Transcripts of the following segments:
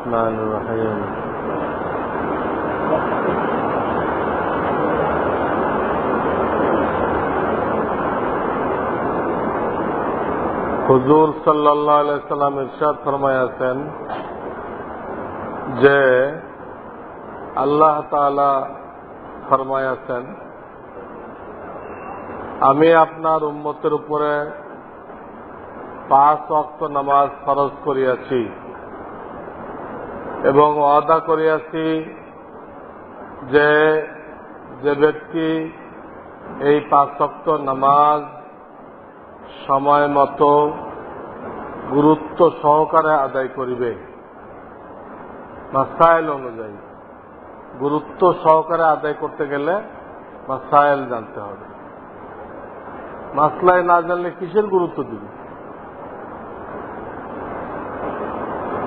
الرحمن الرحيم হুজুর সাল্লাহ সাল্লাম ইরশাদ ফরমায়াছেন যে আল্লাহ তাআলা ফরমায়াছেন আমি আপনার উম্মতের উপরে পাঁচ অক্ত নামাজ ফরজ করিয়াছি এবং ওয়াদা করিয়াছি যে যে ব্যক্তি এই পাঁচ অক্ত নামাজ সময় মতো গুরুত্ব সহকারে আদায় করিবে। মাসাইল অনুযায়ী। গুরুত্ব সহকারে আদায় করতে গেলে মাসাইল জানতে হবে। মাসলায় না জানলে কিসের গুরুত্ব দিবে?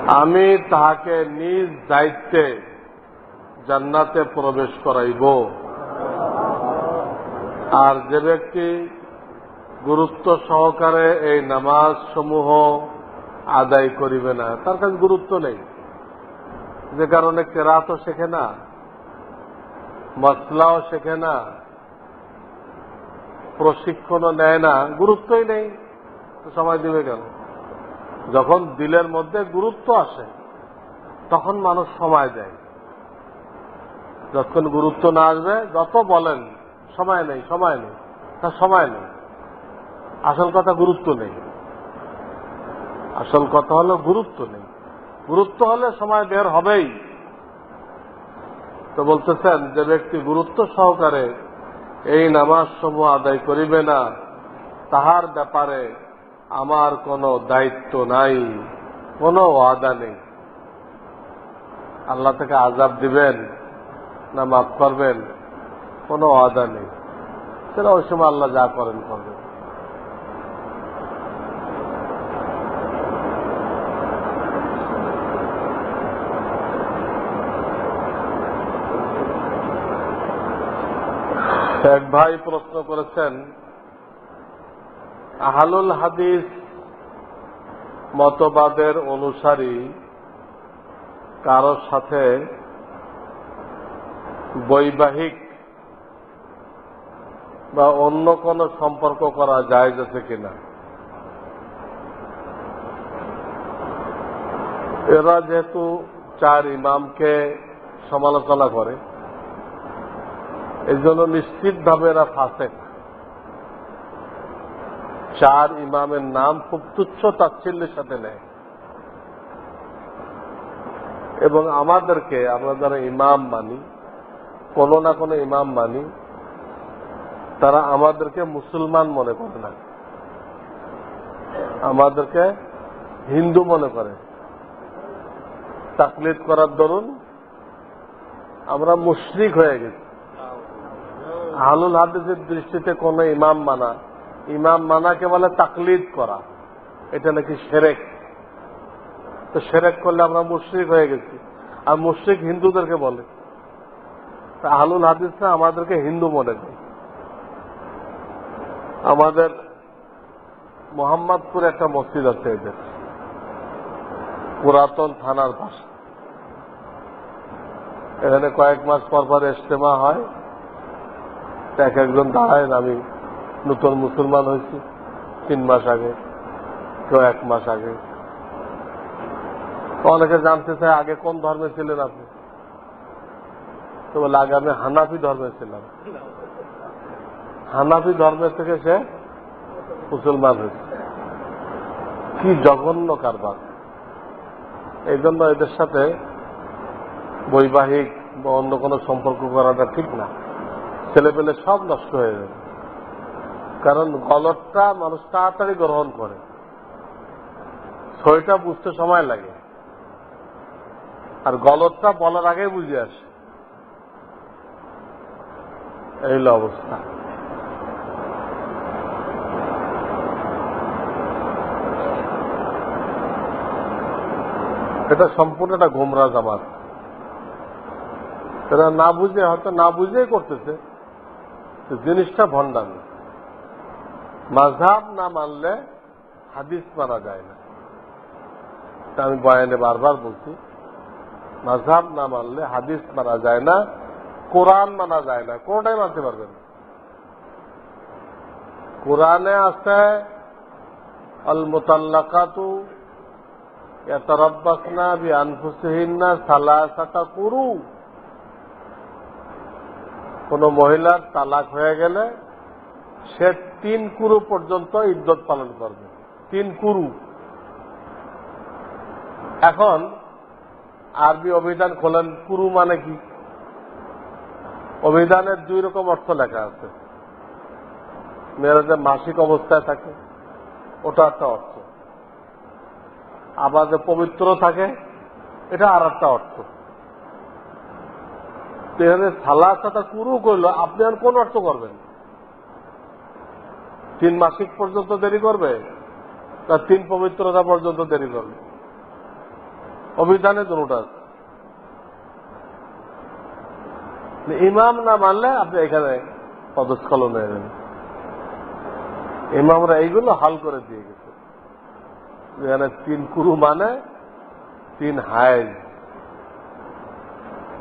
আমি তাহাকে নিজ দায়িত্বে জান্নাতে প্রবেশ করাইব। আর যে ব্যক্তি গুরুত্ব সহকারে এই নামাজ সমূহ আদায় করিবে না, তার কাছে গুরুত্ব নেই। যে কারণে কেরাতও শেখে না মশলাও শেখে না, প্রশিক্ষণও নেয় না, গুরুত্বই নেই। সময় দিবে কেন? যখন দিলের মধ্যে গুরুত্ব আসে, তখন মানুষ সময় দেয়। যখন গুরুত্ব না আসবে, যত বলেন, সময় নেই সময় নেই তার সময় নেই। আসল কথা গুরুত্ব নেই। আসল কথা হলো গুরুত্ব নেই। গুরুত্ব হলে সময় বের হবেই। তো বলতেছেন যে ব্যক্তি গুরুত্ব সহকারে এই নামাজ সমূহ আদায় করিবে না, তাহার ব্যাপারে আমার কোনো দায়িত্ব নাই, কোনো ওয়াদা নেই। আল্লাহ থেকে আজাব দিবেন না মাফ করবেন, কোনো ওয়াদা নেই। সেটা ওই সময় আল্লাহ যা করেন করবেন এক ভাই প্রশ্ন করেছেন আহালুল হাদিস মতবাদের অনুসারী কারোর সাথে বৈবাহিক বা অন্য কোন সম্পর্ক করা যায় যাচ্ছে কিনা? এরা যেহেতু চার ইমামকে সমালোচনা করে এই জন্য নিশ্চিতভাবে এরা ফাঁসে চার ইমামের নাম খুব তুচ্ছ তাচ্ছিল্যের সাথে নেয় এবং আমাদেরকে, আমরা যারা ইমাম মানি, কোন না কোনো ইমাম মানি, তারা আমাদেরকে মুসলমান মনে করে না। আমাদেরকে হিন্দু মনে করে। তাকলিদ করার দরুন আমরা মুশরিক হয়ে গেছি। আহলুল হাদিসের দৃষ্টিতে কোন ইমাম মানা ইমাম মানাকে বলে তাকলিদ করা। এটা নাকি সেরেক। তো সেরেক করলে আমরা মুশ্রিক হয়ে গেছি। আর মুশ্রিক হিন্দুদেরকে বলে। আহলুল হাদিসরা আমাদেরকে হিন্দু মনে করে। আমাদের মোহাম্মদপুরে একটা মসজিদ আছে এদের। পুরাতন থানার পাশে। এখানে কয়েক মাস পর পর হয়। এক একজন দাঁড়ায় আমি নতুন মুসলমান হয়েছি, তিন মাস আগে, কেউ এক মাস আগে। অনেকে জানতে চায় আগে কোন ধর্মে ছিলেন আপনি? তো বলে আগে আমি হানাফি ধর্মে ছিলাম। হানাফি ধর্মের থেকে সে মুসলমান হয়েছে। কি জঘন্য কারবার। এই জন্য এদের সাথে বৈবাহিক বা অন্য কোনো সম্পর্ক করাটা ঠিক না। ছেলে পেলে সব নষ্ট হয়ে যাবে। কারণ গলতটা মানুষ তাড়াতাড়ি গ্রহণ করে। ছয়টা বুঝতে সময় লাগে। আর গলতটা বলার আগে বুঝে আসে। এই অবস্থা। এটা সম্পূর্ণ একটা গোমরা জামাত এরা না বুঝে, হয়তো না বুঝেই করতেছে। জিনিসটা ভণ্ডামি। মাঝাব না মানলে হাদিস মানা যায় না। আমি বয়ানে বারবার বলছি। মাঝহাব না মানলে হাদিস মানা যায় না, কোরআন মানা যায় না। কোনটাই মানতে পারবেন কোরআনে আছে আল মোতাল্লাকাতু ইয়াতারাব্বাসনা বি আনফুসিহিন্না সালাসাতা কুরু। কোন মহিলার তালাক হয়ে গেলে সে তিন কুরু পর্যন্ত ইদ্যত পালন করবে। তিন কুরু। এখন আরবি অভিধান খোলেন কুরু মানে কি? অভিধানের দুই রকম অর্থ লেখা আছে। মেয়েরা যে মাসিক অবস্থায় থাকে, ওটা একটা অর্থ। আবার যে পবিত্র থাকে, এটা আর একটা অর্থ। এখানে সালার সাথে কুরু করল, আপনি আর কোন অর্থ করবেন? তিন মাসিক পর্যন্ত দেরি করবে না, তিন পবিত্রতা পর্যন্ত দেরি করবে? অভিধানে দুটা আছে। ইমাম না মানলে আপনি এখানে পদস্খলন হয়ে যাবেন। ইমামরা এইগুলো হাল করে দিয়ে গেছে। যেখানে তিন কুরু মানে তিন হাইজ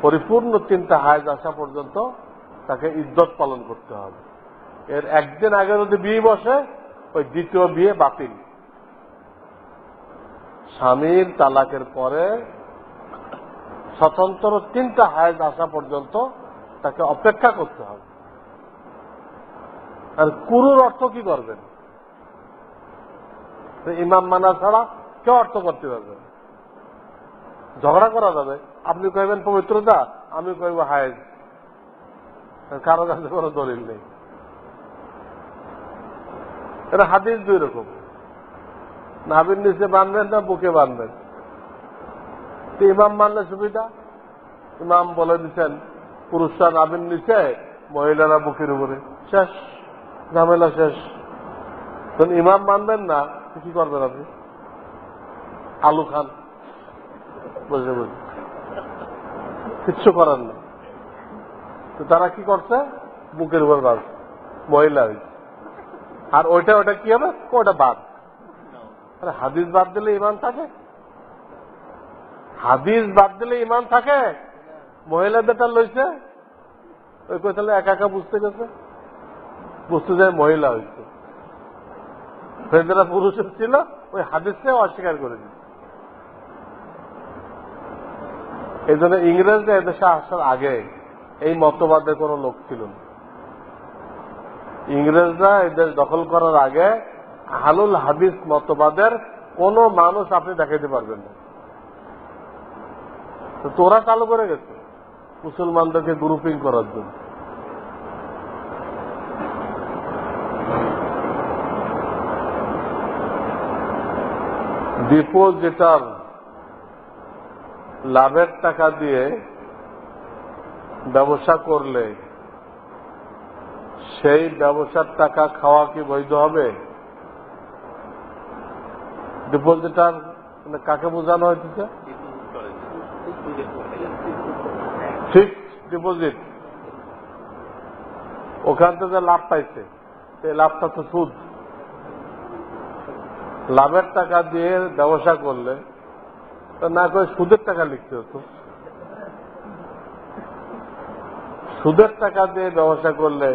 পরিপূর্ণ তিনটা হাইজ আসা পর্যন্ত তাকে ইজ্জত পালন করতে হবে। এর একদিন আগে যদি বিয়ে বসে, ওই দ্বিতীয় বিয়ে বাতিল। স্বামীর তালাকের পরে স্বতন্ত্র তিনটা হায়জ আসা পর্যন্ত তাকে অপেক্ষা করতে হবে। আর কুরুর অর্থ কি করবেন? ইমাম মানা ছাড়া কেউ অর্থ করতে পারবে ঝগড়া করা যাবে। আপনি কইবেন পবিত্রতা, আমি কইব হায়েজ কারও কাছে কোনো দলিল নেই। এটা হাদিস দুই রকম। নাবির নিচে বানবেন না, বুকে বানবেন তো ইমাম মানলে সুবিধা? ইমাম বলে দিচ্ছেন, পুরুষরা নাবির নিচে, মহিলারা বুকের উপরে। শেষ, ঝামেলা শেষ। তখন ইমাম মানবেন না কি করবেন আপনি? আলু খান। বুঝে বুঝে কিচ্ছু করার না। তো তারা কি করছে? বুকের উপর বাস মহিলা হয়েছে। আর ওইটা ওটা কি হবে? ওটা বাদ। আরে হাদিস বাদ দিলে ইমান থাকে? হাদিস বাদ দিলে ইমান থাকে? মহিলাদেরটা লইছে? ওই তাহলে একা একা বুঝতে গেছে? বুঝতে যায় মহিলা হয়েছে যারা পুরুষ ছিল, ওই হাদিসকে অস্বীকার করে দিচ্ছে এই জন্য ইংরেজরা এদেশে আসার আগে এই মতবাদের কোনো লোক ছিল না। ইংরেজরা এদের দখল করার আগে হালুল হাদিস মতবাদের কোন মানুষ আপনি দেখাইতে পারবেন না। তোরা চালু করে গেছে মুসলমানদেরকে গ্রুপিং করার জন্য। ডিপোজিটার লাভের টাকা দিয়ে ব্যবসা করলে সেই ব্যবসার টাকা খাওয়া কি বৈধ হবে? ডিপোজিটার মানে কাকে বোঝানো হয়েছে? ফিক্সড ডিপোজিট ওখান থেকে লাভ পাইছে, সেই লাভটা তো সুদ। লাভের টাকা দিয়ে ব্যবসা করলে না করে সুদের টাকা লিখতে হতো। সুদের টাকা দিয়ে ব্যবসা করলে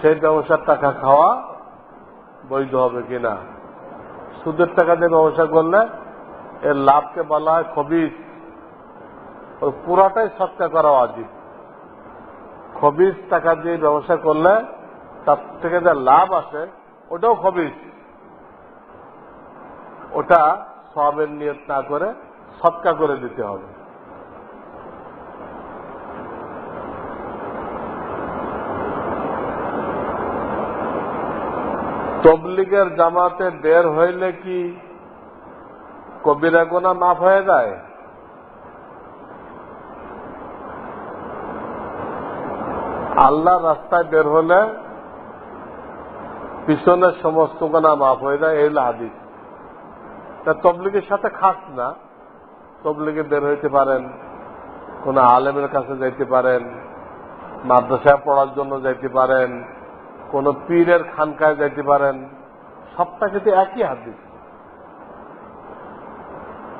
সেই ব্যবসার টাকা খাওয়া বৈধ হবে কিনা? সুদের টাকা দিয়ে ব্যবসা করলে এর লাভকে বলা হয় খবিস। ওই পুরাটাই সৎকার করা অজিব খবিস টাকা দিয়ে ব্যবসা করলে তার থেকে যে লাভ আসে, ওটাও খবিস। ওটা সবের নিয়ত না করে সৎকা করে দিতে হবে। তবলিগের জামাতে বের হইলে কি কবিরা গোনা মাফ হয়ে যায়? আল্লাহ রাস্তায় বের হলে পিছনের সমস্ত গোনা মাফ হয়ে যায়, এই হাদিস। তা তবলিগের সাথে খাস না। তবলিগে বের হইতে পারেন, কোন আলেমের কাছে যাইতে পারেন, মাদ্রাসায় পড়ার জন্য যাইতে পারেন কোন পীরের খানকায় যাইতে পারেন, সবটা কিন্তু একই হাদিস।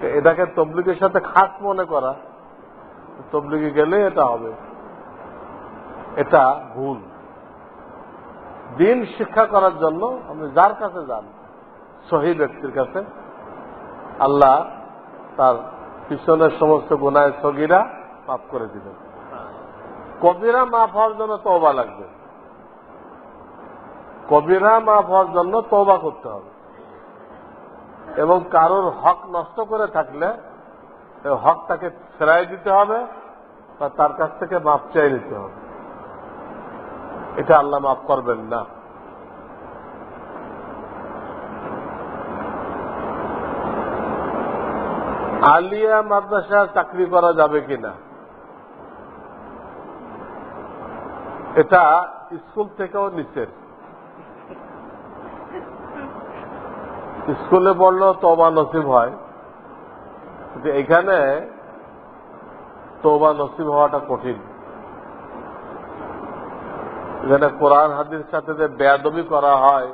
এটাকে তবলিগের সাথে খাস মনে করা, তবলিগে গেলে এটা হবে। এটা ভুল। দিন শিক্ষা করার জন্য আপনি যার কাছে যান, সহি ব্যক্তির কাছে, আল্লাহ তার পিছনের সমস্ত গুণায় সগিরা মাফ করে দিবেন। কবিরা মাফ হওয়ার জন্য তওবা লাগবে। কবিরা মাফ হওয়ার জন্য তওবা করতে হবে। এবং কারোর হক নষ্ট করে থাকলে হক তাকে ফেরাই দিতে হবে বা তার কাছ থেকে মাপ চাই নিতে হবে। এটা আল্লাহ মাফ করবেন না। আলিয়া মাদ্রাসা চাকরি করা যাবে কিনা? এটা স্কুল থেকেও নিচের স্কুলে পড়লেও তবা নসিব হয়। কিন্তু এখানে তবা নসিব হওয়াটা কঠিন। এখানে কোরআন হাদির সাথে যে বেয়াদবি করা হয়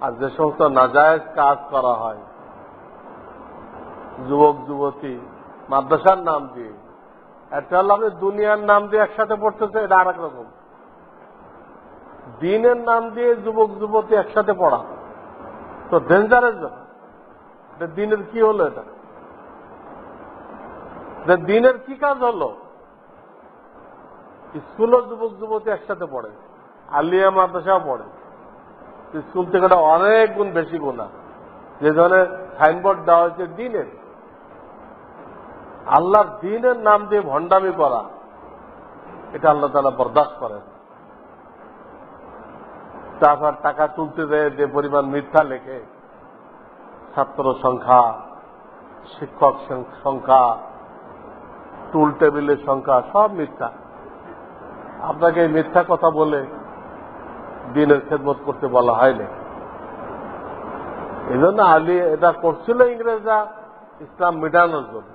আর যে সমস্ত নাজায়েজ কাজ করা হয়, যুবক, যুবতী, মাদ্রাসার নাম দিয়ে, একটা হলো আপনি দুনিয়ার নাম দিয়ে একসাথে পড়তেছে, এটা আর রকম। দিনের নাম দিয়ে যুবক, যুবতী একসাথে পড়া। তো ডেঞ্জারের এটা দিনের কি হলো এটা? দিনের কি কাজ হলো? স্কুলও যুবক যুবতী একসাথে পড়ে। আলিয়া মাদ্রাসাও পড়ে। স্কুল থেকে অনেক গুণ বেশি গুণা যে ধরনের সাইনবোর্ড দেওয়া হয়েছে দিনের। আল্লাহর দিনের নাম দিয়ে ভণ্ডামি করা। এটা আল্লাহ তালা বরদাস্ত করেন। তারপর টাকা তুলতে দেয়, যে পরিমাণ মিথ্যা লেখে। ছাত্র সংখ্যা, শিক্ষক সংখ্যা টুল টেবিলের সংখ্যা, সব মিথ্যা। আপনাকে মিথ্যা কথা বলে দিনের খেদমত করতে বলা হয়নি। এই জন্য আলী এটা করছিল ইংরেজরা ইসলাম মিটানোর জন্য।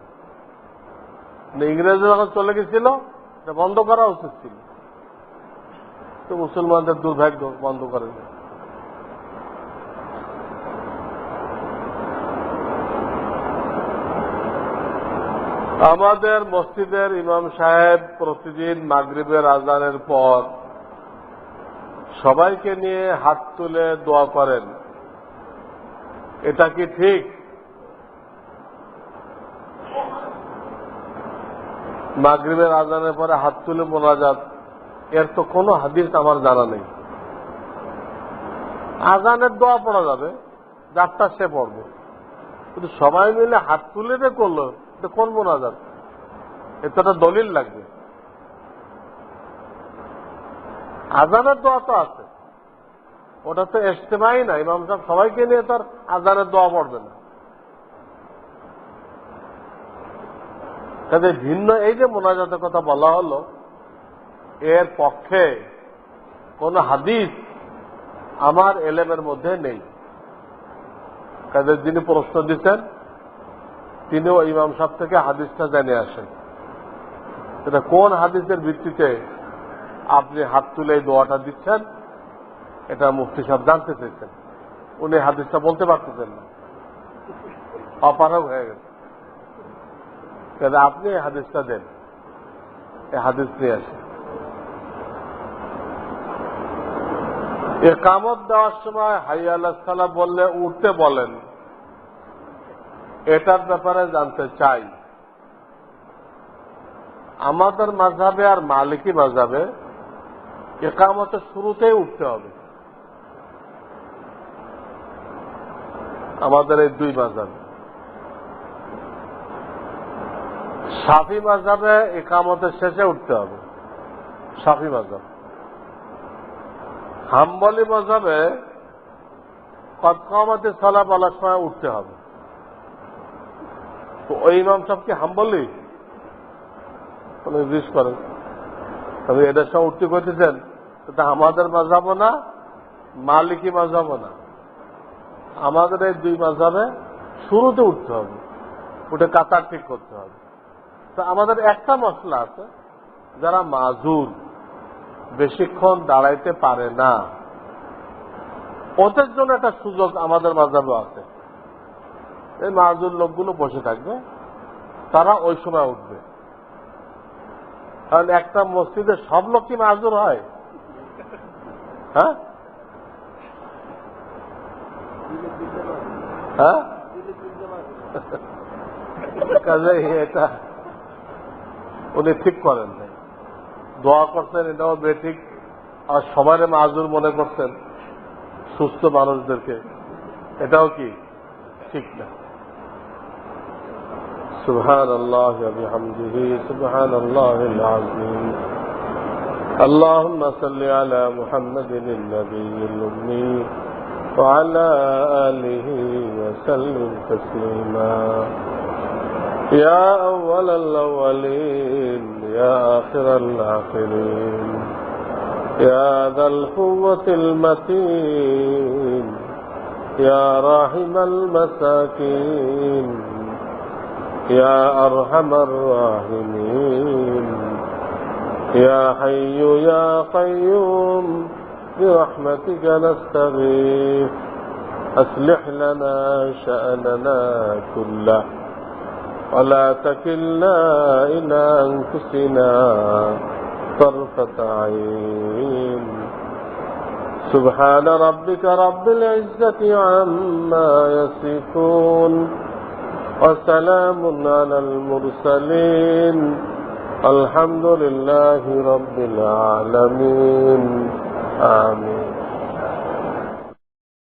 ইংরেজরা যখন চলে গেছিল, এটা বন্ধ করা উচিত ছিল। তো মুসলমানদের দুর্ভাগ্য বন্ধ করে আমাদের মসজিদের ইমাম সাহেব প্রতিদিন মাগরিবের আজানের পর সবাইকে নিয়ে হাত তুলে দোয়া করেন। এটা কি ঠিক? মাগরিবের আজানের পরে হাত তুলে মোনাজাত এর তো কোনো হাদিস আমার জানা নেই। আজানের দোয়া পড়া যাবে যারটা সে পড়বে। কিন্তু সবাই মিলে হাত তুলে যে করল, এটা কোন মোনাজাত? এতে একটা দলিল লাগবে। আজানের দোয়া তো আছে। ওটা তো এস্তেমাই না, ইমাম সাহেব সবাইকে নিয়ে তার আজানের দোয়া পড়বে না। কাজে ভিন্ন এই যে মোনাজাতের কথা বলা হলো এর পক্ষে কোন হাদিস আমার এলেমের মধ্যে নেই। কাজে যিনি প্রশ্ন দিচ্ছেন, তিনিও ইমাম সাহেব থেকে হাদিসটা জেনে আসেন। এটা কোন হাদিসের ভিত্তিতে আপনি হাত তুলে এই দোয়াটা দিচ্ছেন? এটা মুফতি সাহেব জানতে চেয়েছেন। উনি হাদিসটা বলতে পারতেছেন না। অপারগ হয়ে গেছে। তাহলে আপনি এই হাদিসটা দেন। এই হাদিস নিয়ে আসেন। একামত দেওয়ার সময় হাই আল্লাহ বললে, উঠতে বলেন। এটার ব্যাপারে জানতে চাই। আমাদের মাঝাবে আর মালিকি মাঝাবে একামতের শুরুতেই উঠতে হবে। আমাদের এই দুই মাঝাবে সাফি মাঝাবে একামতের শেষে উঠতে হবে। সাফি মাঝাব হাম্বলি মজাবে কতকামাতে সলা বলার সময় উঠতে হবে। তো ওই ইমাম সাহেব কি হাম্বলি? জিজ্ঞেস করেন তবে এটার সঙ্গে উঠতে করতেছেন এটা আমাদের মাঝাবো না, মালিকি মাঝাবো না। আমাদের এই দুই মাঝাবে শুরুতে উঠতে হবে, উঠে কাতার ঠিক করতে হবে। তো আমাদের একটা মশলা আছে, যারা মাজুর। বেশিক্ষণ দাঁড়াইতে পারে না। ওদের জন্য একটা সুযোগ আমাদের মাঝাবে আছে। এই মাজুর লোকগুলো বসে থাকবে, তারা ওই সময় উঠবে। কারণ একটা মসজিদে সব লোক কি মাজুর হয়। হ্যাঁ? হ্যাঁ? কাজে এটা উনি ঠিক করেন নাই। দোয়া করছেন এটাও বেঠিক আর সবাই মাজুর মনে করছেন সুস্থ মানুষদেরকে এটাও কি ঠিক না سبحان الله وبحمده سبحان الله العظيم اللهم صل على محمد النبي الأمي وعلى آله وسلم تسليما يا أول الأولين يا آخر الآخرين. يا ذا القوة المتين. يا راحم المساكين. يا أرحم الراحمين. يا حي يا قيوم برحمتك نستغيث. أصلح لنا شأننا كله. ولا تكلنا إلى أنفسنا طرفة عين. سبحان ربك رب العزة عما يصفون وسلام على المرسلين. الحمد لله رب العالمين. آمين.